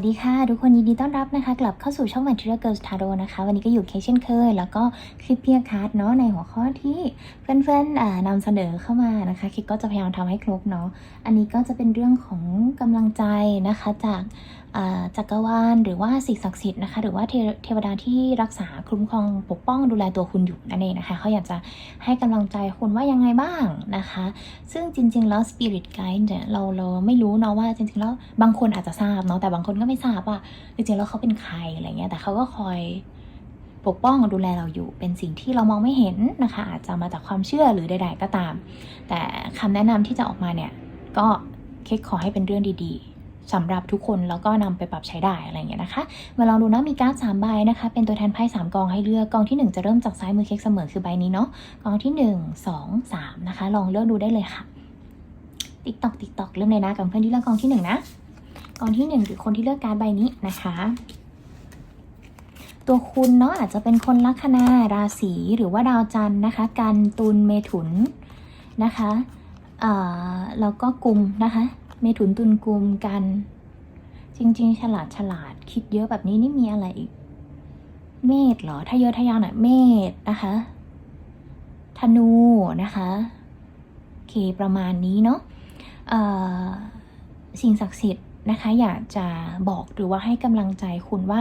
วัสดีค่ะ ทุกคนยินดีต้อนรับนะคะ กลับเข้าสู่ช่อง Material Girls Tarot นะคะ วันนี้ก็อยู่เคเช่นเคย แล้วก็คลิปเพียคาร์ดเนาะในหัวข้อที่เพื่อนๆนำเสนอเข้ามานะคะคิดก็จะพยายามทำให้ครบเนาะอันนี้ก็จะเป็นเรื่องของกำลังใจนะคะจากจักรวาลหรือว่าสิ่งศักดิ์สิทธิ์นะคะ หรือว่าเทเทวดาที่รักษาคุ้มครองปกป้องดูแลตัวคุณอยู่นั่นเองนะคะเขาอยากจะให้กำลังใจคุณว่ายังไงบ้างนะคะ ซึ่งจริง ๆ แล้ว Spirit Guide เนี่ยเราเราไม่รู้เนาะว่าจริงๆแล้วบางคนอาจจะทราบเนาะแต่บางคนก็ไม่ทราบว่าจริงๆแล้วเขาเป็นใครอะไรเงี้ยแต่เขาก็คอยปกป้องดูแลเราอยู่เป็นสิ่งที่เรามองไม่เห็นนะคะ อาจจะมาจากความเชื่อหรือใด ๆ ก็ตาม แต่คำแนะนำที่จะออกมาเนี่ยก็เค้กขอให้เป็นเรื่องดีๆสำหรับทุกคนแล้วก็นำไปปรับใช้ได้อะไรเงี้ยนะคะ มาลองดูนะมีการ์ดสามใบนะคะ เป็นตัวแทนไพ่สามกองให้เลือกกองที่หนึ่งจะเริ่มจากซ้ายมือเค้กเสมอคือใบนี้เนาะกองที่หนึ่งสองสามนะคะ ลองเลือกดูได้เลยค่ะติ๊กตอกติ๊กตอกเริ่มเลยนะกับเพื่อนที่เลือกกองที่หนึ่งนะ กองที่หนึ่งหรือคนที่เลือกการใบนี้นะคะ ตัวคุณเนาะอาจจะเป็นคนลัคนาราศีหรือว่าดาวจันทร์นะคะ กันตุลเมถุนนะคะเอ่อแล้วก็กุมนะคะ เมถุนตุลกุมกัน จริง ๆ ฉลาดฉลาดคิดเยอะแบบนี้นี่มีอะไรอีก เมษเหรอถ้าเยอะทะยานหน่อยเมษนะคะธนูนะคะโอเคประมาณนี้เนาะสิ่งศักดิ์สิทธิ์ นะคะ อยากจะบอกหรือว่าให้กำลังใจคุณว่า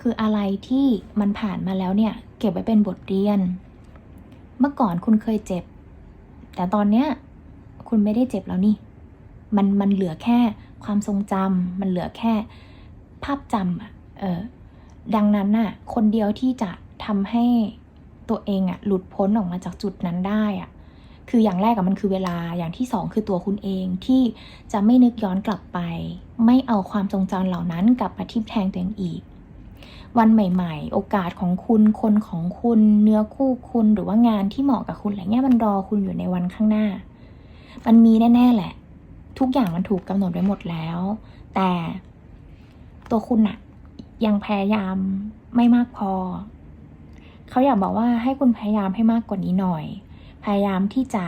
คืออะไรที่มันผ่านมาแล้วเนี่ย เก็บไว้เป็นบทเรียน เมื่อก่อนคุณเคยเจ็บ แต่ตอนเนี้ยคุณไม่ได้เจ็บแล้วนี่ มันมันเหลือแค่ความทรงจำมันเหลือแค่ภาพจำอะเออดังนั้นน่ะ คนเดียวที่จะทำให้ตัวเองอะหลุดพ้นออกมาจากจุดนั้นได้อะ คืออย่างแรกอะมันคือเวลาอย่างที่สองคือตัวคุณเองที่จะไม่นึกย้อนกลับไป ไม่เอาความทรงจำเหล่านั้นกลับมาทิ่มแทงตัวเองอีก วันใหม่ ๆ โอกาสของคุณคนของคุณ เนื้อคู่คุณหรือว่างานที่เหมาะกับคุณอะไรเงี้ยมันรอคุณอยู่ในวันข้างหน้า มันมีแน่ๆแหละ ทุกอย่างมันถูกกำหนดไว้หมดแล้ว แต่ตัวคุณอะยังพยายามไม่มากพอ เขาอยากบอกว่าให้คุณพยายามให้มากกว่านี้หน่อย พยายามที่จะ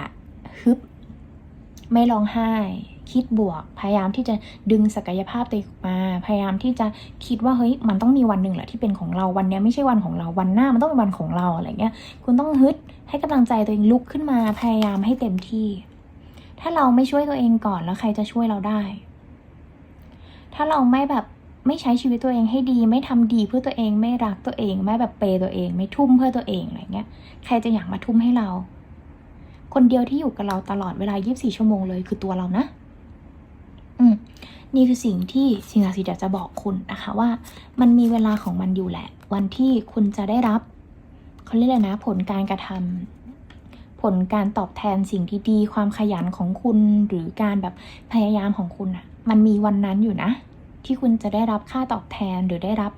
ฮึบ ไม่ร้องไห้ คิดบวก พยายามที่จะดึงศักยภาพตัวเองมา พยายามที่จะคิดว่าเฮ้ยมันต้องมีวันหนึ่งแหละที่เป็นของเราวันนี้ไม่ใช่วันของเราวันหน้ามันต้องเป็นวันของเราอะไรเงี้ย คุณต้องฮึดให้กำลังใจตัวเองลุกขึ้นมา พยายามให้เต็มที่ ถ้าเราไม่ช่วยตัวเองก่อนแล้วใครจะช่วยเราได้ ถ้าเราไม่แบบไม่ใช้ชีวิตตัวเองให้ดี ไม่ทำดีเพื่อตัวเองไม่รักตัวเอง ไม่แบบเปย์ตัวเอง ไม่ทุ่มเพื่อตัวเองอะไรเงี้ย ใครจะอยากมาทุ่มให้เรา คนเดียวที่อยู่กับเราตลอดเวลา 24 ชั่วโมงเลยคือตัวเรานะ อืมนี่คือสิ่งที่สิ่งศักดิ์สิทธิ์อยากจะบอกคุณนะคะว่า มันมีเวลาของมันอยู่แหละ วันที่คุณจะได้รับเขาเรียกอะไรนะ ผลการกระทำผลการตอบแทนสิ่งที่ดีความขยันของคุณหรือการแบบพยายามของคุณอะมันมีวันนั้นอยู่นะ ที่คุณจะได้รับค่าตอบแทนหรือได้รับ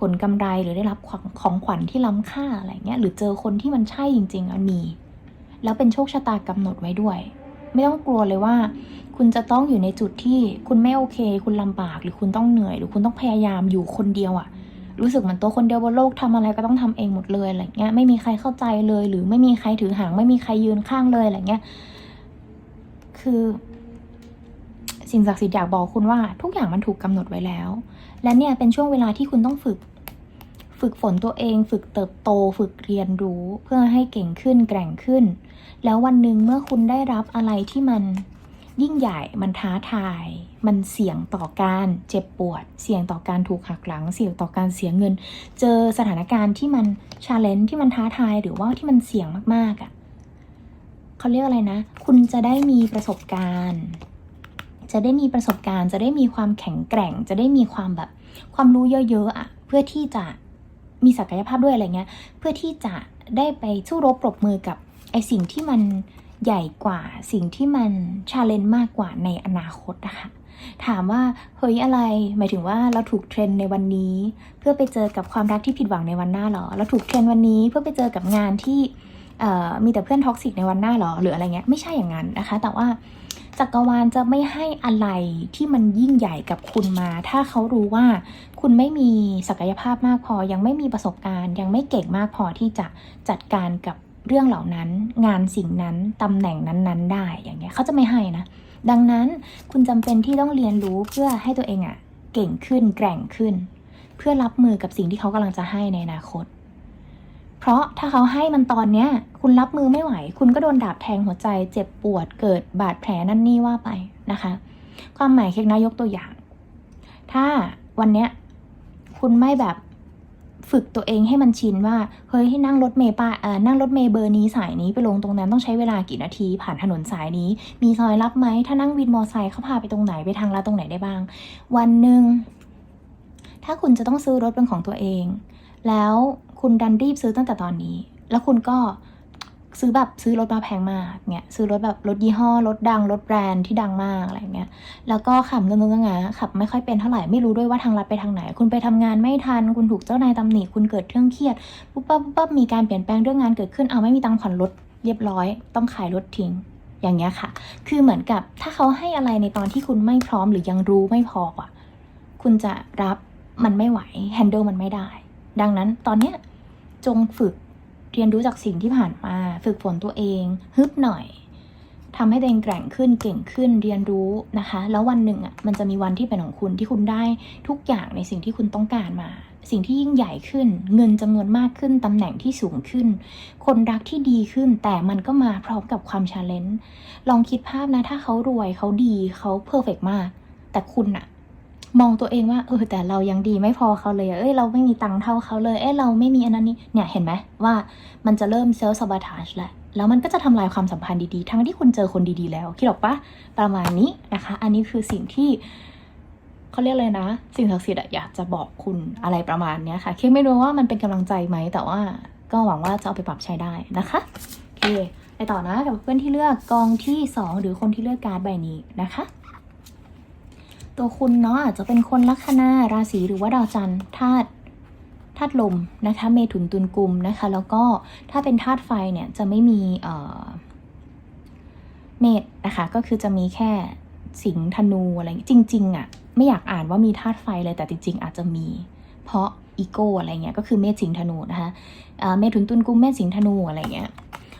ผลกำไรหรือได้รับของของขวัญที่ล้ำค่าอะไรเงี้ยหรือเจอคนที่มันใช่จริงๆอะมี แล้วเป็นโชคชะตากำหนดไว้ด้วย ไม่ต้องกลัวเลยว่า คุณจะต้องอยู่ในจุดที่คุณไม่โอเค คุณลำบาก หรือคุณต้องเหนื่อย หรือคุณต้องพยายามอยู่คนเดียวอะรู้สึกเหมือนตัวคนเดียวบนโลกทำอะไรก็ต้องทำเองหมดเลยอะไรเงี้ยไม่มีใครเข้าใจเลย หรือไม่มีใครถือหางไม่มีใครยืนข้างเลยอะไรเงี้ยคือ สิ่งศักดิ์สิทธิ์อยากบอกคุณว่า ทุกอย่างมันถูกกำหนดไว้แล้ว และเนี่ยเป็นช่วงเวลาที่คุณต้องฝึก ฝึกฝนตัวเอง ฝึกเติบโต ฝึกเรียนรู้เพื่อให้เก่งขึ้นแกร่งขึ้น แล้ววันหนึ่งเมื่อคุณได้รับอะไรที่มันยิ่งใหญ่มันท้าทาย มันเสี่ยงต่อการเจ็บปวด เสี่ยงต่อการถูกหักหลัง เสี่ยงต่อการเสียเงิน เจอสถานการณ์ที่มันชาเลนจ์ที่มันท้าทายหรือว่าที่มันเสี่ยงมากๆอะ่ะเขาเรียกอะไรนะ คุณจะได้มีประสบการณ์ จะได้มีประสบการณ์ จะได้มีความแข็งแกร่ง จะได้มีความแบบความรู้เยอะๆอะ่ะ เพื่อที่จะ มีศักยภาพด้วยอะไรเงี้ย เพื่อที่จะได้ไปสู้รบปรบมือกับไอสิ่งที่มันใหญ่กว่าสิ่งที่มันชาเลนจ์มากกว่าในอนาคตนะคะถามว่าเฮ้ยอะไร หมายถึงว่าเราถูกเทรนในวันนี้ เพื่อไปเจอกับความรักที่ผิดหวังในวันหน้าหรอ เราถูกเทรนวันนี้เพื่อไปเจอกับงานที่มีแต่เพื่อนท็อกซิกในวันหน้าหรอหรืออะไรเงี้ยไม่ใช่อย่างนั้นนะคะ แต่ว่า จักรวาลจะไม่ให้อะไรที่มันยิ่งใหญ่กับคุณมา ถ้าเขารู้ว่าคุณไม่มีศักยภาพมากพอ ยังไม่มีประสบการณ์ ยังไม่เก่งมากพอที่จะจัดการกับเรื่องเหล่านั้น งานสิ่งนั้นตำแหน่งนั้นๆ ได้อย่างเงี้ยเขาจะไม่ให้นะ ดังนั้นคุณจำเป็นที่ต้องเรียนรู้เพื่อให้ตัวเองอะเก่งขึ้นแกร่งขึ้น เพื่อรับมือกับสิ่งที่เขากำลังจะให้ในอนาคต เพราะถ้าเขาให้มันตอนเนี้ย คุณรับมือไม่ไหว คุณก็โดนดาบแทงหัวใจ เจ็บปวดเกิดบาดแผลนั่นนี่ว่าไปนะคะ ความหมายเค้กนายกตัวอย่าง ถ้าวันเนี้ยคุณไม่แบบฝึกตัวเองให้มันชินว่าเฮ้ยให้นั่งรถเมย์ป้าเอ่อนั่งรถเมย์เบอร์นี้สายนี้ไปลงตรงนั้นต้องใช้เวลากี่นาที ผ่านถนนสายนี้ มีซอยรับไหมถ้านั่งวินมอไซค์เขาพาไปตรงไหนไปทางลัดตรงไหนได้บ้าง วันหนึ่งถ้าคุณจะต้องซื้อรถเป็นของตัวเอง แล้ว คุณดันรีบซื้อตั้งแต่ตอนนี้ แล้วคุณก็ซื้อแบบซื้อรถมาแพงมากเนี่ยซื้อรถแบบรถยี่ห้อรถดังรถแบรนด์ที่ดังมากอะไรเงี้ยแล้วก็ขับเงงงงขับไม่ค่อยเป็นเท่าไหร่ไม่รู้ด้วยว่าทางลัดไปทางไหน คุณไปทำงานไม่ทัน คุณถูกเจ้านายตำหนิคุณเกิดเรื่องเครียดปุ๊บปั๊บปุ๊บปั๊บมีการเปลี่ยนแปลงเรื่องงานเกิดขึ้นเอาไม่มีตังค์ผ่อนรถเรียบร้อย ต้องขายรถทิ้งอย่างเงี้ยค่ะ คือเหมือนกับถ้าเขาให้อะไรในตอนที่คุณไม่พร้อมหรือยังรู้ไม่พออะคุณจะรับมันไม่ไหวแฮนเดิลมันไม่ได้ ดังนั้นตอนเนี้ย จงฝึกเรียนรู้จากสิ่งที่ผ่านมา ฝึกฝนตัวเองฮึบหน่อยทำให้ตัวเองแกร่งขึ้นเก่งขึ้นเรียนรู้นะคะ แล้ววันหนึ่งอะมันจะมีวันที่เป็นของคุณที่คุณได้ทุกอย่างในสิ่งที่คุณต้องการมา สิ่งที่ยิ่งใหญ่ขึ้น เงินจำนวนมากขึ้นตำแหน่งที่สูงขึ้น คนรักที่ดีขึ้น แต่มันก็มาพร้อมกับความชาเลนจ์ลองคิดภาพนะถ้าเขารวยเขาดีเขาเพอร์เฟกมาก แต่คุณอะ มองตัวเองว่าเออแต่เรายังดีไม่พอเขาเลยเอ้ยเราไม่มีตังค์เท่าเขาเลยเอ้ยเราไม่มีอันนั้นนี่เนี่ยเห็นไหมว่ามันจะเริ่มเซลล์สบ t ท g e แหล้วแล้วมันก็จะทำลายความสัมพันธ์ดีๆ ทั้งที่คุณเจอคนดีๆแล้วคิดออกปะประมาณนี้นะคะ อันนี้คือสิ่งที่เขาเรียกเลยนะ สิ่งศักดิ์สิทธิ์อยากจะบอกคุณอะไรประมาณเนี้ยค่ะคิดไม่รู้ว่ามันเป็นกำลังใจไหมแต่ว่าก็หวังว่าจะเอาไปปรับใช้ได้นะคะโอเคไปต่อนะกับเพื่อนที่เลือกกองที่ 2 หรือคนที่เลือกการ์ดใบนี้นะคะ ตัวคุณเนาะอาจจะเป็นคนลัคนาราศีหรือว่าดาวจันทร์ธาตุธาตุลมนะคะเมถุนตุลกุมนะคะ แล้วก็ถ้าเป็นธาตุไฟเนี่ยจะไม่มีเอ่อเมษนะคะก็คือจะมีแค่สิงห์ธนูอะไรอย่างงี้จริงๆอะ่ะไม่อยากอ่านว่ามีธาตุไฟเลยแต่จริง ๆ อาจจะมี เพราะอีโก้อะไรเงี้ยก็คือเมษสิงห์ธนูนะคะเมถุนตุลกุมเมษสิงห์ธนูอะไรเงี้ย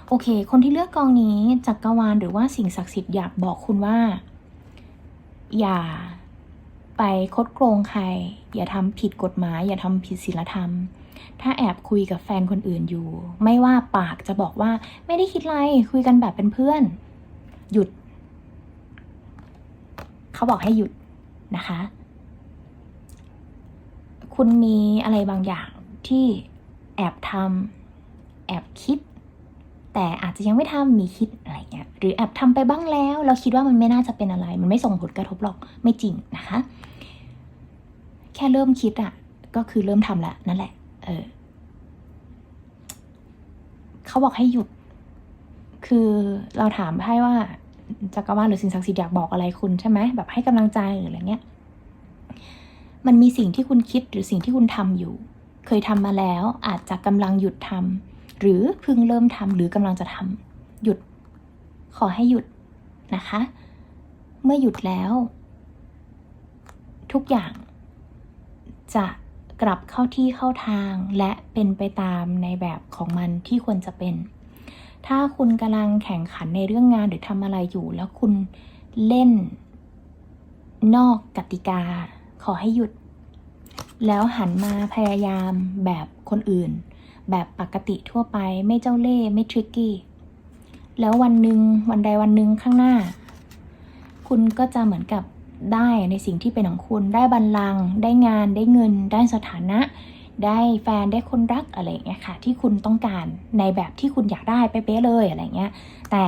โอเค คนที่เลือกกองนี้จักกรวาลหรือว่าสิ่งศักดิ์สิทธิ์อยากบอกคุณว่า อย่า ไปคดโกงใคร อย่าทำผิดกฎหมาย อย่าทำผิดศีลธรรม ถ้าแอบคุยกับแฟนคนอื่นอยู่ ไม่ว่าปากจะบอกว่าไม่ได้คิดอะไรคุยกันแบบเป็นเพื่อน หยุด เขาบอกให้หยุดนะคะ คุณมีอะไรบางอย่างที่แอบทำแอบคิด แต่อาจจะยังไม่ทำมีคิดอะไรเงี้ยหรือแอบทำไปบ้างแล้ว เราคิดว่ามันไม่น่าจะเป็นอะไร มันไม่ส่งผลกระทบหรอกไม่จริงนะคะ แค่เริ่มคิดอะ่ะก็คือเริ่มทำแล้วนั่นแหละเออเขาบอกให้หยุด คือเราถามให้ว่าจักรวาลหรือสิ่งศักดิ์สิทธิ์อยากบอกอะไรคุณใช่ไหมแบบให้กำลังใจหรืออะไรเงี้ยมันมีสิ่งที่คุณคิดหรือสิ่งที่คุณทำอยู่ เคยทำมาแล้วอาจจะกำลังหยุดทำ หรือเพิ่งเริ่มทำหรือกำลังจะทำหยุด ขอให้หยุดนะคะ เมื่อหยุดแล้ว ทุกอย่าง จะกลับเข้าที่เข้าทางและเป็นไปตามในแบบของมันที่ควรจะเป็น ถ้าคุณกำลังแข่งขันในเรื่องงานหรือทำอะไรอยู่ แล้วคุณเล่น นอกกติกา ขอให้หยุด แล้วหันมาพยายามแบบคนอื่น แบบปกติทั่วไป ไม่เจ้าเล่ห์ไม่ทริกกี้ แล้ววันหนึ่งวันใดวันหนึ่งข้างหน้า คุณก็จะเหมือนกับได้ในสิ่งที่เป็นของคุณได้บัลลังก์ได้งานได้เงิน ได้สถานะ ได้แฟนได้คนรักอะไรอย่างเงี้ยค่ะ ที่คุณต้องการในแบบที่คุณอยากได้เป๊ะเลยอะไรเงี้ย แต่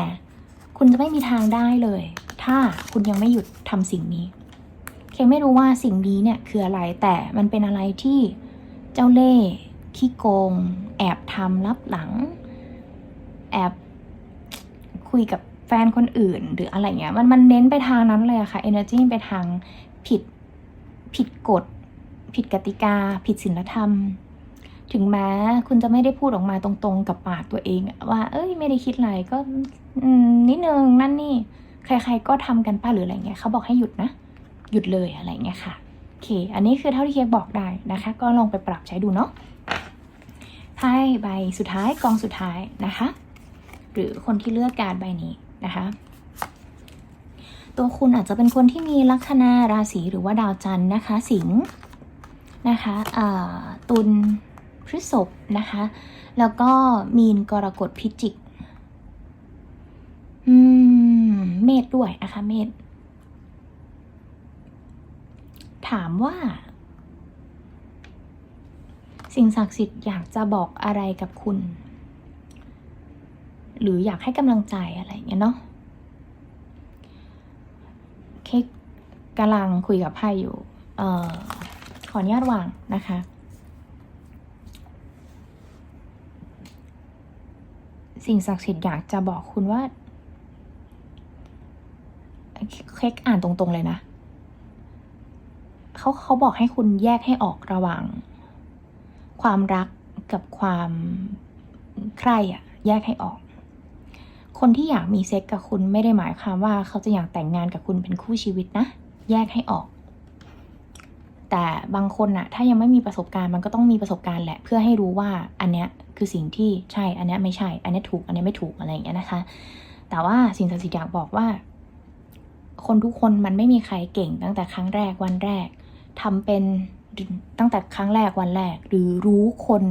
คุณจะไม่มีทางได้เลย ถ้าคุณยังไม่หยุดทำสิ่งนี้เคไม่รู้ว่าสิ่งนี้เนี่ยคืออะไรแต่มันเป็นอะไรที่เจ้าเล่ห์ ขี้โกง แอบทำลับหลัง แอบคุยกับแฟนคนอื่น หรืออะไรเงี้ย มันมันเน้นไปทางนั้นเลยอะค่ะ energy ไปทางผิดผิดกฎ ผิดกติกา ผิดศีลธรรม ถึงแม้คุณจะไม่ได้พูดออกมาตรงๆ กับปากตัวเอง ว่า เอ้ย ไม่ได้คิดอะไรก็นิดนึงนั่นนี่ ใคร ๆ ก็ทำกันป้าหรืออะไรเงี้ยเขาบอกให้หยุดนะ หยุดเลยอะไรเงี้ยค่ะโอเค อันนี้คือเท่าที่เค้กบอกได้นะคะ ก็ลองไปปรับใช้ดูเนาะ ไพ่ใบสุดท้ายกองสุดท้ายนะคะ หรือคนที่เลือกการใบนี้นะคะ ตัวคุณอาจจะเป็นคนที่มีลัคนาราศีหรือว่าดาวจันทร์นะคะ สิงห์นะคะตุลพฤษภนะคะ แล้วก็มีนกรกฎพิจิกอืมเมษด้วยนะคะเมษถามว่า สิ่งศักดิ์สิทธิ์อยากจะบอกอะไรกับคุณ หรืออยากให้กำลังใจอะไรเงี้ยเนาะเค้กกำลังคุยกับไพ่อยู่เอ่อขออนุญาตวางนะคะสิ่งศักดิ์สิทธิ์อยากจะบอกคุณว่าเค้กอ่านตรงๆเลยนะ เขาเขาบอกให้คุณแยกให้ออกระหว่าง ความรักกับความใคร่อะแยกให้ออก คนที่อยากมีเซ็กกับคุณไม่ได้หมายความว่าเขาจะอยากแต่งงานกับคุณเป็นคู่ชีวิตนะ แยกให้ออก แต่บางคนอะถ้ายังไม่มีประสบการณ์มันก็ต้องมีประสบการณ์แหละ เพื่อให้รู้ว่าอันเนี้ยคือสิ่งที่ใช่ อันเนี้ยไม่ใช่ อันเนี้ยถูก อันเนี้ยไม่ถูกอะไรอย่างเงี้ยนะคะ แต่ว่าสิ่งศักดิ์สิทธิ์อยากบอกว่า คนทุกคนมันไม่มีใครเก่งตั้งแต่ครั้งแรกวันแรกทำเป็น ตั้งแต่ครั้งแรกวันแรก หรือรู้คน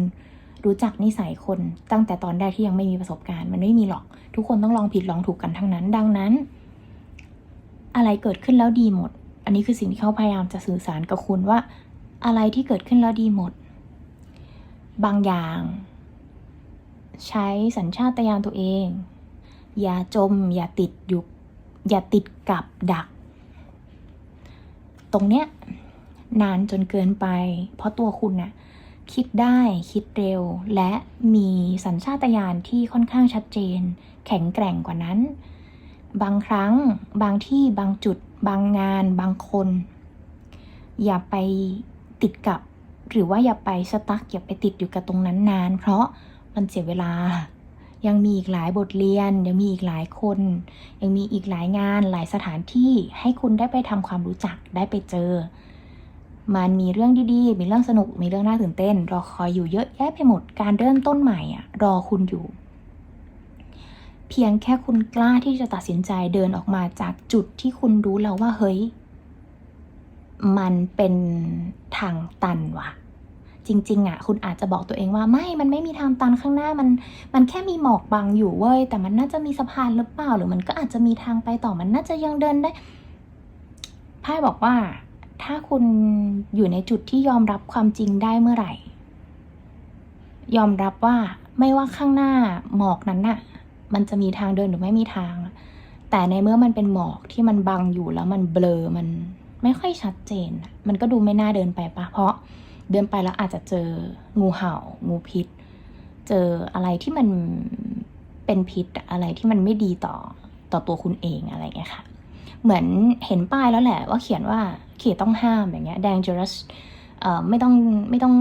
รู้จักนิสัยคนตั้งแต่ตอนแรกที่ยังไม่มีประสบการณ์มันไม่มีหรอก ทุกคนต้องลองผิดลองถูกกันทั้งนั้น ดังนั้น อะไรเกิดขึ้นแล้วดีหมด อันนี้คือสิ่งที่เขาพยายามจะสื่อสารกับคุณว่า อะไรที่เกิดขึ้นแล้วดีหมด บางอย่าง ใช้สัญชาตญาณตัวเอง อย่าจม อย่าติดอยู่อย่าติดกับดัก ตรงเนี้ย นานจนเกินไป เพราะตัวคุณน่ะคิดได้คิดเร็ว และมีสัญชาตญาณที่ค่อนข้างชัดเจน แข็งแกร่งกว่านั้น บางครั้ง บางที่บางจุด บางงาน บางคน อย่าไปติดกับ หรือว่าอย่าไปสตั๊กอย่าไปติดอยู่กับตรงนั้นนาน เพราะมันเสียเวลา ยังมีอีกหลายบทเรียน ยังมีอีกหลายคน ยังมีอีกหลายงานหลายสถานที่ให้คุณได้ไปทำความรู้จักได้ไปเจอ มันมีเรื่องดีๆ มีเรื่องสนุก มีเรื่องน่าตื่นเต้น รอคอยอยู่เยอะแยะไปหมด การเริ่มต้นใหม่อะรอคุณอยู่ เพียงแค่คุณกล้าที่จะตัดสินใจเดินออกมาจากจุดที่คุณรู้แล้วว่าเฮ้ย มันเป็นทางตันว่ะ จริง ๆอะคุณอาจจะบอกตัวเองว่าไม่ มันไม่มีทางตันข้างหน้า มัน มันแค่มีหมอกบังอยู่เว้ย แต่มันน่าจะมีสะพานหรือเปล่า หรือมันก็อาจจะมีทางไปต่อ มันน่าจะยังเดินได้พ่บอกว่า ถ้าคุณอยู่ในจุดที่ยอมรับความจริงได้เมื่อไหร่ ยอมรับว่าไม่ว่าข้างหน้าหมอกนั้นน่ะ มันจะมีทางเดินหรือไม่มีทาง แต่ในเมื่อมันเป็นหมอกที่มันบังอยู่แล้วมันเบลอ มันไม่ค่อยชัดเจน มันก็ดูไม่น่าเดินไปปะเพราะเดินไปแล้วอาจจะเจองูเห่า งูพิษ เจออะไรที่มันเป็นพิษอะไรที่มันไม่ดีต่อต่อตัวคุณเองอะไรอย่างเงี้ยค่ะ เหมือนเห็นป้ายแล้วแหละว่าเขียนว่าเขตต้องห้ามอย่างเงี้ย dangerous เอ่อไม่ต้องไม่ต้อง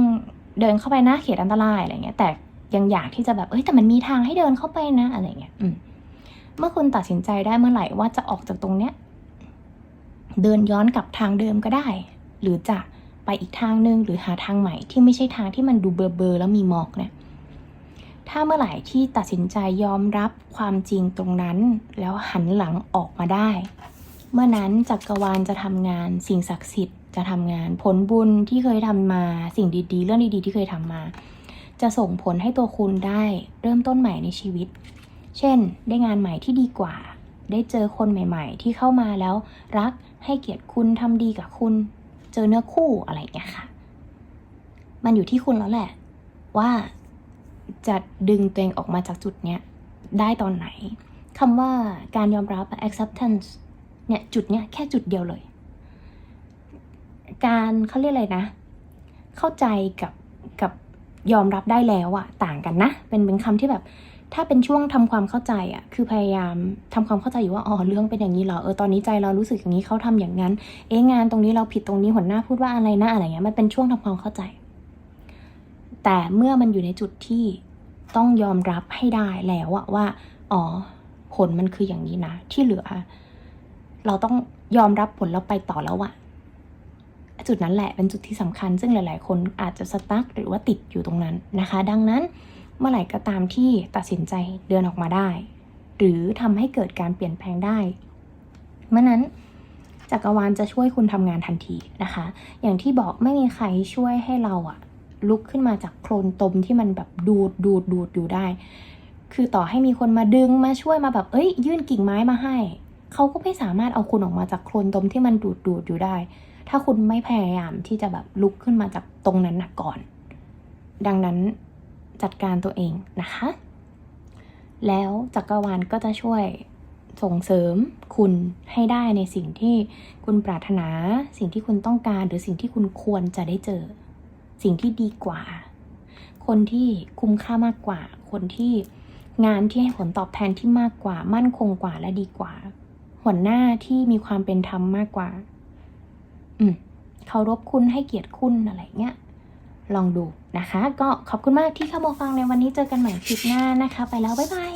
เดินเข้าไปนะเขตอันตรายอะไรเงี้ยแต่ยังอยากที่จะแบบเอ้ยแต่มันมีทางให้เดินเข้าไปนะอะไรเงี้ยอืมเมื่อคุณตัดสินใจได้เมื่อไหร่ว่าจะออกจากตรงเนี้ยเดินย้อนกลับทางเดิมก็ได้ หรือจะไปอีกทางหนึ่งหรือหาทางใหม่ที่ไม่ใช่ทางที่มันดูเบลอเบอๆแล้วมีหมอกเนี่ยถ้าเมื่อไหร่ที่ตัดสินใจยอมรับความจริงตรงนั้น แล้วหันหลังออกมาได้ เมื่อนั้นจักรวาลจะทำงานสิ่งศักดิ์สิทธิ์จะทำงาน ผลบุญที่เคยทำมาสิ่งดีๆ เรื่องดีๆ ที่เคยทำมา จะส่งผลให้ตัวคุณได้เริ่มต้นใหม่ในชีวิต เช่น ได้งานใหม่ที่ดีกว่า ได้เจอคนใหม่ ๆ ที่เข้ามาแล้ว รักให้เกียรติคุณทำดีกับคุณ เจอเนื้อคู่อะไรอย่างเงี้ยค่ะ มันอยู่ที่คุณแล้วแหละ ว่าจะดึงตัวเองออกมาจากจุดเนี้ยได้ตอนไหนคำว่าการยอมรับ acceptance เนี่ยจุดเนี้ยแค่จุดเดียวเลย การเขาเรียกอะไรนะ เข้าใจกับกับยอมรับได้แล้วอะต่างกันนะ เป็นเป็นคำที่แบบ ถ้าเป็นช่วงทำความเข้าใจอะคือพยายามทำความเข้าใจอยู่ว่าอ๋อเรื่องเป็นอย่างนี้เหรอเออตอนนี้ใจเรารู้สึกอย่างนี้เขาทำอย่างนั้น เอ๊ะงานตรงนี้เราผิดตรงนี้หัวหน้าพูดว่าอะไรนะอะไรเงี้ยมันเป็นช่วงทำความเข้าใจ แต่เมื่อมันอยู่ในจุดที่ต้องยอมรับให้ได้แล้วอะว่า อ๋อผลมันคืออย่างนี้นะ ที่เหลือ เราต้องยอมรับผลแล้วไปต่อแล้วอะจุดนั้นแหละเป็นจุดที่สำคัญ ซึ่งหลาย ๆ คนอาจจะสตั๊กหรือว่าติดอยู่ตรงนั้นนะคะ ดังนั้นเมื่อไหร่ก็ตามที่ตัดสินใจเดินออกมาได้ หรือทำให้เกิดการเปลี่ยนแปลงได้ เมื่อนั้นจักรวาลจะช่วยคุณทำงานทันทีนะคะ อย่างที่บอกไม่มีใครช่วยให้เราอะลุกขึ้นมาจากโคลนตมที่มันแบบดูดดูดดูดอยู่ได้ คือต่อให้มีคนมาดึงมาช่วยมาแบบเอ้ย ยื่นกิ่งไม้มาให้ เขาก็ไม่สามารถเอาคุณออกมาจากโคลนตมที่มันดูดดูดอยู่ได้ ถ้าคุณไม่พยายามที่จะแบบลุกขึ้นมาจากตรงนั้นนะก่อน ดังนั้นจัดการตัวเองนะคะ แล้วจักรวาลก็จะช่วยส่งเสริมคุณให้ได้ในสิ่งที่คุณปรารถนา สิ่งที่คุณต้องการ หรือสิ่งที่คุณควรจะได้เจอ สิ่งที่ดีกว่า คนที่คุ้มค่ามากกว่า คนที่งานที่ให้ผลตอบแทนที่มากกว่า มั่นคงกว่าและดีกว่า หัวหน้าที่มีความเป็นธรรมมากกว่า อืมเคารพคุณให้เกียรติคุณอะไรเงี้ย ลองดูนะคะ ก็ขอบคุณมากที่เข้ามาฟังในวันนี้เจอกันใหม่คลิปหน้านะคะ ไปแล้ว บ๊ายบาย